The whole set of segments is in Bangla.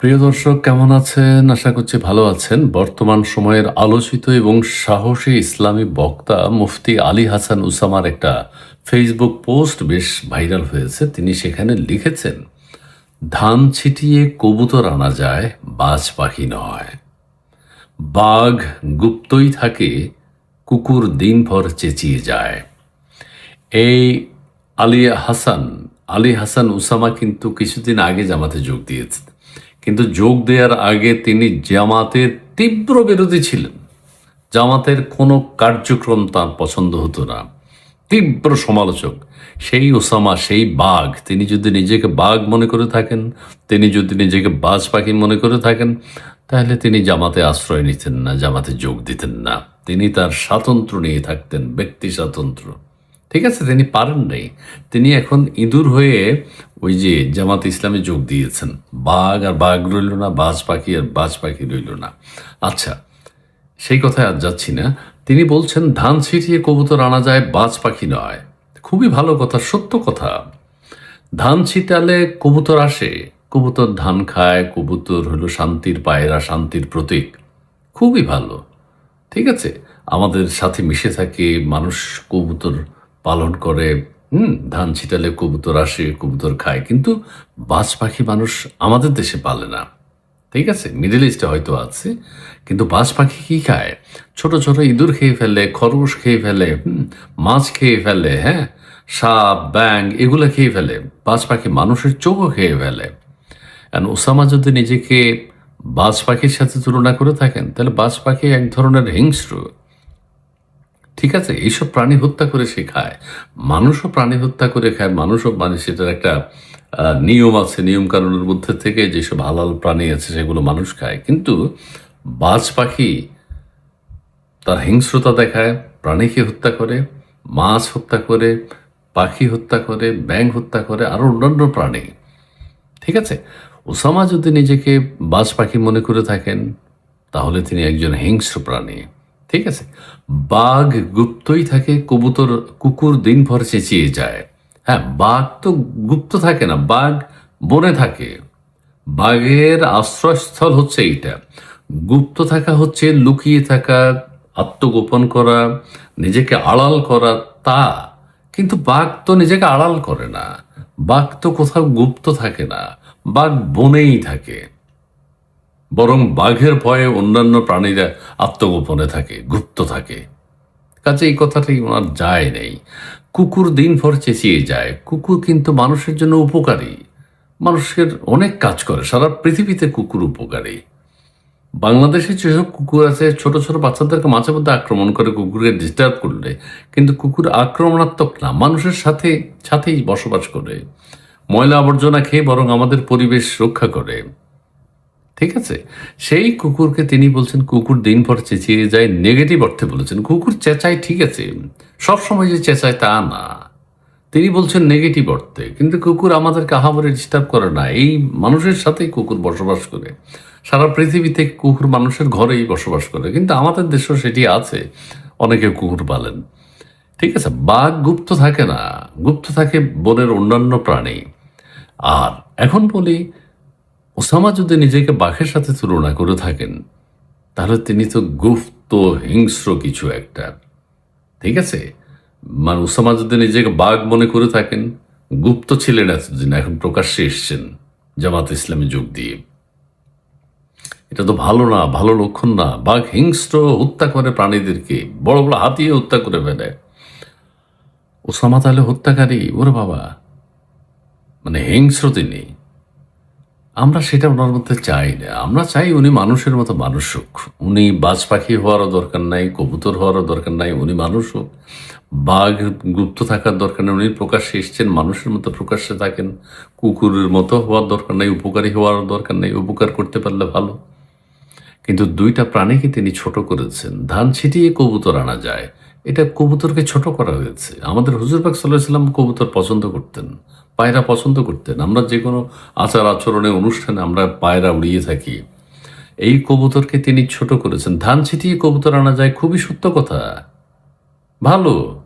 প্রিয় দর্শক, কেমন আছেন? আশা করছি ভালো আছেন। বর্তমান সময়ের আলোচিত এবং সাহসী ইসলামী বক্তা মুফতি আলী হাসান উসামার একটা ফেসবুক পোস্ট বেশ ভাইরাল হয়েছে। তিনি সেখানে লিখেছেন, ধান ছিটিয়ে কবুতর আনা যায়, বাজ পাখি নয়। বাঘ গুপ্তই থাকে, কুকুর দিনভর চেঁচিয়ে যায়। এই আলী হাসান আলী হাসান উসামা কিন্তু কিছুদিন আগে জামাতে যোগ দিয়েছেন। কিন্তু যোগ দেওয়ার আগে তিনি জামাতের তীব্র বিরোধী ছিলেন। জামাতের কোনো কার্যক্রম তার পছন্দ হতো না। তীব্র সমালোচক। সেই ওসামা, সেই বাঘ। তিনি যদি নিজেকে বাঘ মনে করে থাকেন, তিনি যদি নিজেকে বাজ পাখি মনে করে থাকেন, তাহলে তিনি জামাতে আশ্রয় নিতেন না, জামাতে যোগ দিতেন না। তিনি তার স্বাতন্ত্র নিয়ে থাকতেন, ব্যক্তি স্বাতন্ত্র। ঠিক আছে, তিনি পারেন নাই। তিনি এখন ইঁদুর হয়ে ওই যে জামাত ইসলামে যোগ দিয়েছেন। বাঘ আর বাঘ রইল না, বাজ পাখি আর বাজ পাখি রইল না। আচ্ছা সেই কথায় আর যাচ্ছি না। তিনি বলছেন, ধান ছিটিয়ে কবুতর আনা যায়, বাজ পাখি নয়। খুবই ভালো কথা, সত্য কথা। ধান ছিটালে কবুতর আসে, কবুতর ধান খায়, কবুতর হলো শান্তির পায়রা, শান্তির প্রতীক। খুবই ভালো, ঠিক আছে? আমাদের সাথে মিশে থাকে মানুষ কবুতর পালন করে, হুম, ধান ছিটালে কবুতর আসে, কবুতর খায়। কিন্তু বাজ পাখি মানুষ আমাদের দেশে পালে না। ঠিক আছে? মিডল ইস্টে হয়তো আছে। কিন্তু বাজ পাখি কি খায়? ছোট ছোট ইঁদুর খেয়ে ফেলে, খরগোশ খেয়ে ফেলে মাছ খেয়ে ফেলে হ্যাঁ? সাপ ব্যাং এগুলো খেয়ে ফেলে। বাজ পাখি মানুষের চোখও খেয়ে ফেলে। আর ওসামা যদি নিজেকে বাজ পাখির সাথে তুলনা করে থাকেন, তাহলে বাজ পাখি এক ধরনের হিংস্র। ঠিক আছে, এইসব প্রাণী হত্যা করে সে খায়। মানুষও প্রাণী হত্যা করে খায়, মানুষও মানে সেটার একটা নিয়ম আছে, নিয়ম কানুনের মধ্যে থেকে যেসব হালাল প্রাণী আছে সেগুলো মানুষ খায়। কিন্তু বাজ পাখি তার হিংস্রতা দেখায়, প্রাণীকে হত্যা করে, মাছ হত্যা করে, পাখি হত্যা করে ব্যাং হত্যা করে আরও অন্যান্য প্রাণী। ঠিক আছে, ওসামা যদি নিজেকে বাজ পাখি মনে করে থাকেন, তাহলে তিনি একজন হিংস্র প্রাণী। ঠিক আছে? বাঘ গুপ্তই থাকে, কবুতর, কুকুর দিনভর চেঁচিয়ে যায়। হ্যাঁ বাঘ তো গুপ্ত থাকে না, বাঘ বনে থাকে। বাঘের আশ্রয়স্থল হচ্ছে এইটা। গুপ্ত থাকা হচ্ছে, লুকিয়ে থাকা, আত্মগোপন করা, নিজেকে আড়াল করা, তা। কিন্তু বাঘ তো নিজেকে আড়াল করে না। বাঘ তো কোথাও গুপ্ত থাকে না। বাঘ বনেই থাকে। বরং বাঘের ভয়ে অন্যান্য প্রাণীরা আত্মগোপনে থাকে, গুপ্ত থাকে। কাজে এই কথাটি ওনার যায় নেই। কুকুর দিনভর চেঁচিয়ে যায়। কুকুর কিন্তু মানুষের জন্য উপকারী। মানুষের অনেক কাজ করে। সারা পৃথিবীতে কুকুর উপকারী। বাংলাদেশে যেসব কুকুর আছে, ছোট ছোট বাচ্চাদেরকে মাঝে মধ্যে আক্রমণ করে কুকুরকে ডিস্টার্ব করলে। কিন্তু কুকুর আক্রমণাত্মক না, মানুষের সাথে, সাথেই বসবাস করে। ময়লা আবর্জনা খেয়ে বরং আমাদের পরিবেশ রক্ষা করে। ঠিক আছে? সেই কুকুরকে তিনি বলছেন, কুকুর দিনভর চেঁচিয়ে যায় নেগেটিভ অর্থে বলেছেন, কুকুর চেঁচায় ঠিক আছে, সব সময় যে চেঁচায় তা না। তিনি বলছেন নেগেটিভ অর্থে, কিন্তু কুকুর আমাদেরকে আহামরে ডিস্টার্ব করে না। এই মানুষের সাথেই কুকুর বসবাস করে। সারা পৃথিবীতে কুকুর মানুষের ঘরেই বসবাস করে, কিন্তু আমাদের দেশেও সেটি আছে অনেকে কুকুর পালেন। ঠিক আছে? বাঘ গুপ্ত থাকে না, গুপ্ত থাকে বনের অন্যান্য প্রাণী। আর এখন বলি ওসামা যদি নিজেকে বাঘের সাথে তুলনা করে থাকেন, তাহলে তিনি তো গুপ্ত, হিংস্র কিছু একটা। ঠিক আছে? মানে ওসামা যদি নিজেকে বাঘ মনে করে থাকেন, গুপ্ত ছিলেন এতদিন, এখন প্রকাশ্যে এসছেন জামাত ইসলামে যোগ দিয়ে। এটা তো ভালো না, ভালো লক্ষণ না। বাঘ হিংস্র, হত্যা করে প্রাণীদেরকে, বড় বড় হাতিয়ে হত্যা করে ফেলে। ওসামা তাহলে হত্যাকারী? ওরে বাবা। মানে হিংস্র তিনি। আমরা সেটা ওনার মধ্যে চাই না। আমরা চাই উনি মানুষের মতো মানুষ হোক। উনি বাজ পাখি হওয়ারও দরকার নাই, কবুতর হওয়ারও দরকার নাই, উনি মানুষ হোক। বাঘ গুপ্ত থাকার দরকার নেই, উনি প্রকাশ্যে এসছেন, মানুষের মতো প্রকাশ্যে থাকেন। কুকুরের মতো হওয়ার দরকার নেই, উপকারী হওয়ার দরকার নেই, উপকার করতে পারলে ভালো। কিন্তু দুইটা প্রাণীকে তিনি ছোট করেছেন। ধান ছিটিয়ে কবুতর আনা যায়। এটা কবুতরকে ছোট করা হয়েছে। আমাদের হুজুর পাক সাল্লাহ সাল্লাম কবুতর পছন্দ করতেন, পায়রা পছন্দ করতেন। আমরা যে কোনো আচার আচরণে, অনুষ্ঠানে আমরা পায়রা উড়িয়ে থাকি। এই কবুতরকে তিনি ছোট করেছেন। ধান ছিটিয়ে কবুতর আনা যায় খুবই সত্য কথা। ভালো।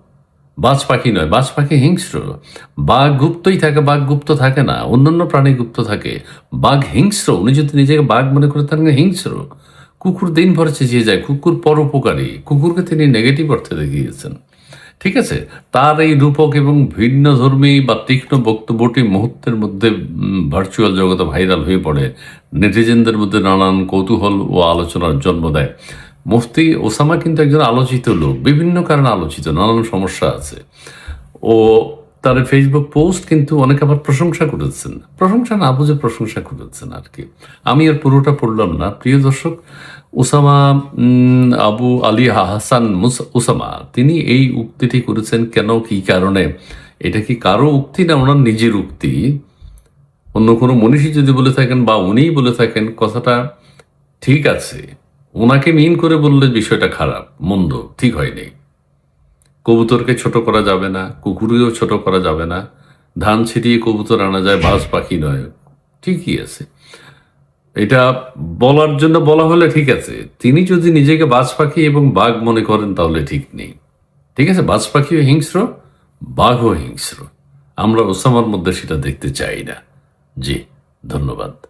বাজ পাখি নয়, বাজ পাখি হিংস্র। বাঘ গুপ্তই থাকে, বাঘ গুপ্ত থাকে না। অন্যান্য প্রাণী গুপ্ত থাকে। বাঘ হিংস্র। উনি যদি নিজেকে বাঘ মনে করে থাকেন হিংস্র। কুকুর দিন ভর চেঁচিয়ে যায়, কুকুর পরোপকারী, কুকুরকে তিনি নেগেটিভ অর্থে দেখিয়েছেন। ঠিক আছে? তার এই রূপক এবং ভিন্ন ধর্মী বা তীক্ষ্ণ বক্তব্যটি মুহূর্তের মধ্যে ভার্চুয়াল জগতে ভাইরাল হয়ে পড়ে। নেটিজেনদের মধ্যে নানান কৌতূহল ও আলোচনার জন্ম দেয়। মুফতি ওসামা কিন্তু একজন আলোচিত লোক, বিভিন্ন কারণে আলোচিত, নানান সমস্যা আছে। ও তার ফেসবুক পোস্ট কিন্তু অনেকে আবার প্রশংসা করেছেন। প্রশংসা না বুঝে প্রশংসা করেছেন আর কি। আমি আর পুরোটা পড়লাম না। প্রিয় দর্শক ওসামা আবু আলী হাসান ওসামা তিনি এই উক্তিটি করেছেন কেন, কি কারণে? এটা কি কারও উক্তি না ওনার নিজের উক্তি? অন্য কোনো মনীষী যদি বলে থাকেন বা উনিই বলে থাকেন, কথাটা ঠিক আছে। ওনাকে মিন করে বললে বিষয়টা খারাপ, মন্দ, ঠিক হয়নি। কবুতরকে ছোট করা যাবে না, কুকুরকেও ছোট করা যাবে না। ধান ছিটিয়ে কবুতর আনা যায় বাজ পাখি নয়। ঠিকই আছে। এটা বলার জন্য বলা হলে ঠিক আছে। তিনি যদি নিজেকে বাজ পাখি এবং বাঘ মনে করেন, তাহলে ঠিক নেই। ঠিক আছে? বাজ পাখিও হিংস্র, বাঘও হিংস্র। আমরা ওসামার মধ্যে সেটা দেখতে চাই না। জি, ধন্যবাদ।